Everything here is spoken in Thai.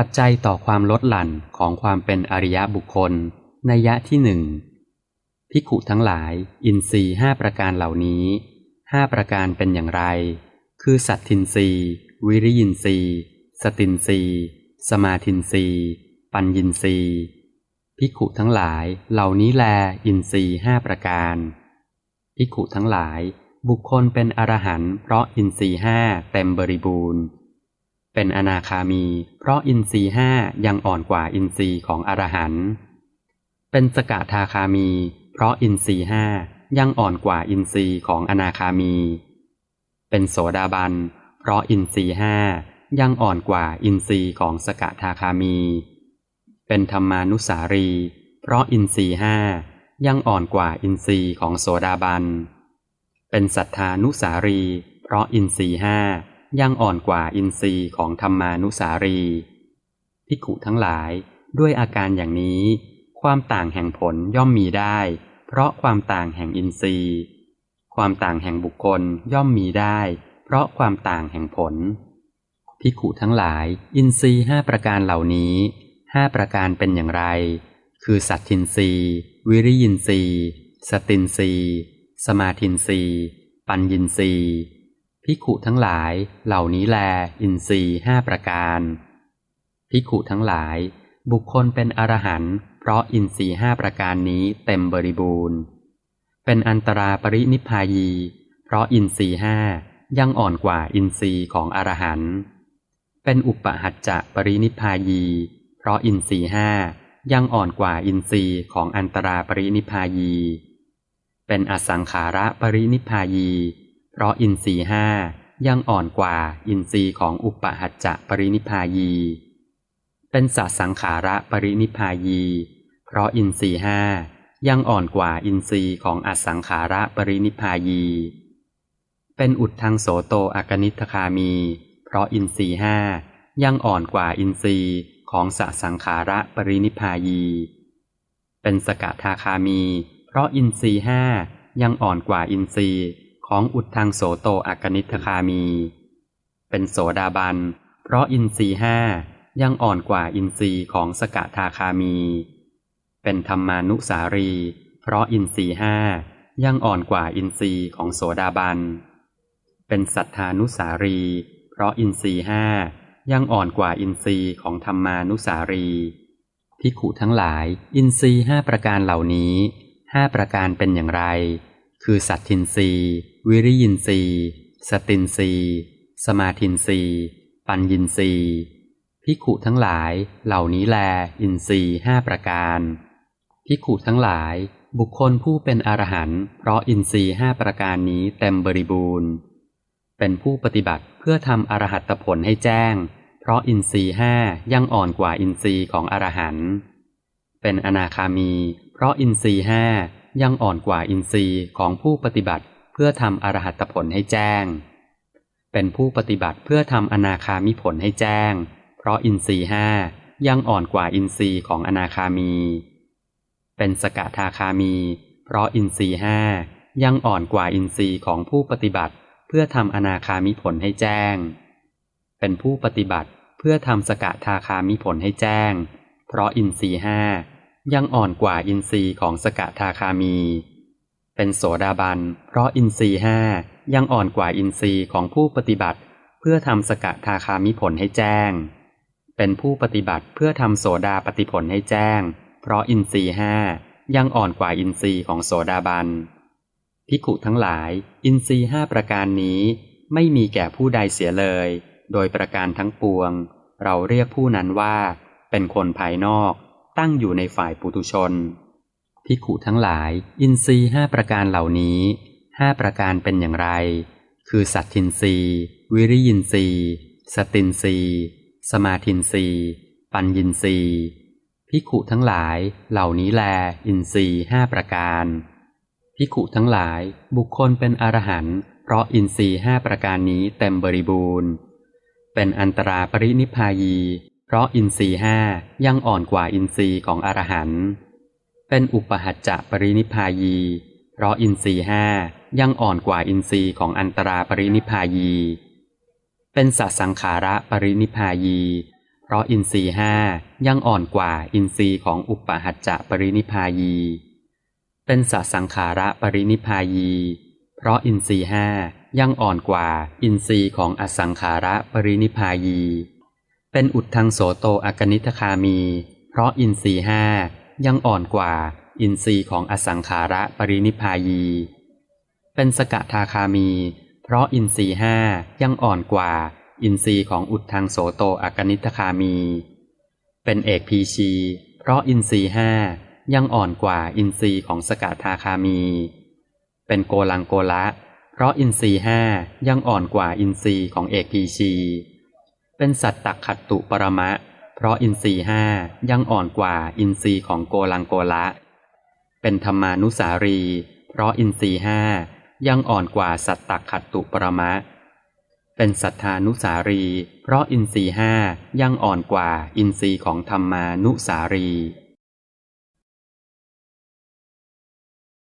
ปัจจัยต่อความลดหลั่นของความเป็นอริยบุคคลในยยะที่หนึ่งพิขุทั้งหลาย อินทรีห้าประการเหล่านี้ห้าประการเป็นอย่างไร คือสัตทินรีวิริยินรีสตินรีสมาทินรีปัญญินรีพิขุทั้งหลายเหล่านี้แลอินทรีห้าประการพิขุทั้งหลาย บุคคลเป็นอรหันต์เพราะอินทรีห้าเต็มบริบูรณ์ เป็นอนาคามี เพราะอินทรีห้ายังอ่อนกว่าอินทรีของอรหันต์เป็นสกทาคามี เพราะอินทรีห้ายังอ่อนกว่าอินทรีของอนาคามี เป็นโสดาบัน เพราะอินทรีห้ายังอ่อนกว่าอินทรีของสกทาคามี เป็นธรรมานุสารี เพราะอินทรีห้ายังอ่อนกว่าอินทรีของโสดาบัน เป็นสัทธานุสารี เพราะอินทรีห้า ยังอ่อนกว่าอินทรีย์ของธรรมานุสารีพิขุทั้งหลายด้วยอาการอย่างนี้ ความต่างแห่งผลย่อมมีได้ เพราะความต่างแห่งอินทรีย์ ความต่างแห่งบุคคลย่อมมีได้ เพราะความต่างแห่งผลพิขุทั้งหลาย อินทรีย์ห้าประการเหล่านี้ห้าประการเป็นอย่างไร คือสัตทินทรีย์วิริยินทรีย์สตินทรีย์สมาทินรีปัญญินรีย์ พิขุทั้งหลายเหล่านี้แล อินทรีห้าประการพิขุทั้งหลาย บุคคลเป็นอรหันต์เพราะอินทรีห้าประการนี้เต็มบริบูรณ์ เป็นอันตราปรินิพายี เพราะอินทรีห้ายังอ่อนกว่าอินทรีย์ของอรหันต์เป็นอุปหัจจะปรินิพายี เพราะอินทรีห้ายังอ่อนกว่าอินทรีย์ของอันตราปรินิพายี เป็นอสังขาระปรินิพายี เพราะอินทรีห้ายังอ่อนกว่าอินทรีย์ของอุปหัจจะปรินิพายี เป็นสัสังขาระปรินิพายี เพราะอินทรีห้ายังอ่อนกว่าอินทรีย์ของอสังขาระปรินิพายี เป็นอุดทางโสโตอากนิทคามี เพราะอินทรีห้ายังอ่อนกว่าอินทรีย์ของสสังขาระปรินิพายี เป็นสกทาคามี เพราะอินทรีห้ายังอ่อนกว่าอินทรีย์ ของอุดทางโสโตอากนิทคามี เป็นโสดาบัน เพราะอินทรีห้ายังอ่อนกว่าอินทรีย์ของสกทาคามี เป็นธรรมานุสารี เพราะอินทรีห้ายังอ่อนกว่าอินทรีย์ของโสดาบัน เป็นสัทธานุสารี เพราะอินทรีห้ายังอ่อนกว่าอินทรีย์ของธรรมานุสารีพิขุทั้งหลาย อินทรีห้าประการเหล่านี้ห้าประการเป็นอย่างไร คือสัตทินรี วิริยินทรีสตินทรีสมาทินทรีปัญญินรีพิขุทั้งหลายเหล่านี้แล อินทรีย์ห้าประการพิขุทั้งหลายบุคคลผู้เป็นอรหันต์เพราะอินทรีย์ห้าประการนี้เต็มบริบูรณ์ เป็นผู้ปฏิบัติเพื่อทำอรหัตผลให้แจ้ง เพราะอินทรีห้ายังอ่อนกว่าอินทรีย์ของอรหันต์เป็นอนาคามี เพราะอินทรีห้ายังอ่อนกว่าอินทรีย์ของผู้ปฏิบัติ เพื่อทำอรหัตผลให้แจ้ง เป็นผู้ปฏิบัติเพื่อทำอนาคามิผลให้แจ้ง เพราะอินทรีห้ายังอ่อนกว่าอินทรีย์ของอนาคามี เป็นสกทาคามี เพราะอินทรีห้ายังอ่อนกว่าอินทรีย์ของผู้ปฏิบัติ เพื่อทำอนาคามิผลให้แจ้ง เป็นผู้ปฏิบัติเพื่อทำสกทาคามิผลให้แจ้ง เพราะอินทรีห้ายังอ่อนกว่าอินทรีย์ของสกทาคามี เป็นโสดาบัน เพราะอินทรีห้ายังอ่อนกว่าอินทรีย์ของผู้ปฏิบัติ เพื่อทำสกทาคามิผลให้แจ้ง เป็นผู้ปฏิบัติเพื่อทำโสดาปฏิผลให้แจ้ง เพราะอินทรีห้ายังอ่อนกว่าอินทรีย์ของโสดาบันพิขุทั้งหลาย อินทรีห้าประการนี้ ไม่มีแก่ผู้ใดเสียเลย โดยประการทั้งปวง เราเรียกผู้นั้นว่า เป็นคนภายนอก ตั้งอยู่ในฝ่ายปุถุชน พิขุทั้งหลาย อินทรีห้าประการเหล่านี้ห้าประการเป็นอย่างไร คือสัตทินรีวิริยินรีสตินรีสมาทินรีปัญญินรีพิขุทั้งหลาย เหล่านี้แล อินทรีห้าประการพิขุทั้งหลาย บุคคลเป็นอรหันต์เพราะอินทรีห้าประการนี้เต็มบริบูรณ์ เป็นอันตราปรินิพายี เพราะอินทรีห้ายังอ่อนกว่าอินทรีย์ของอรหันต์ เป็นอุปหัจจะปรินิพายี เพราะอินทรีห้ายังอ่อนกว่าอินทรีย์ของอันตราปรินิพายี เป็นสัสังขาระปรินิพายี เพราะอินทรีห้ายังอ่อนกว่าอินทรีย์ของอุปหัจจะปรินิพายี เป็นสัสังขาระปรินิพายี เพราะอินทรีห้ายังอ่อนกว่าอินทรีย์ของอสังขาระปรินิพายี เป็นอุดทังโสโตอกนิทคามี เพราะอินทรีห้า ยังอ่อนกว่าอินทรีย์ของอสังขาระปรินิพายี เป็นสกทาคามี เพราะอินทรีห้ายังอ่อนกว่าอินทรีย์ของอุดทังโสโตอกนิทคามี เป็นเอกพีชี เพราะอินทรีห้ายังอ่อนกว่าอินทรีย์ของสกทาคามี เป็นโกลังโกละ เพราะอินทรีห้ายังอ่อนกว่าอินทรีย์ของเอกพีชี เป็นสัตตขัตตุปรมะเพราะอินทรีห้ายังอ่อนกว่าอินทรีของโกลังโกละ เป็นธรรมานุสารี เพราะอินทรีห้ายังอ่อนกว่าสัตตขัตตุปรมะ เป็นสัทธานุสารี เพราะอินทรีห้ายังอ่อนกว่าอินทรีของธรรมานุสารี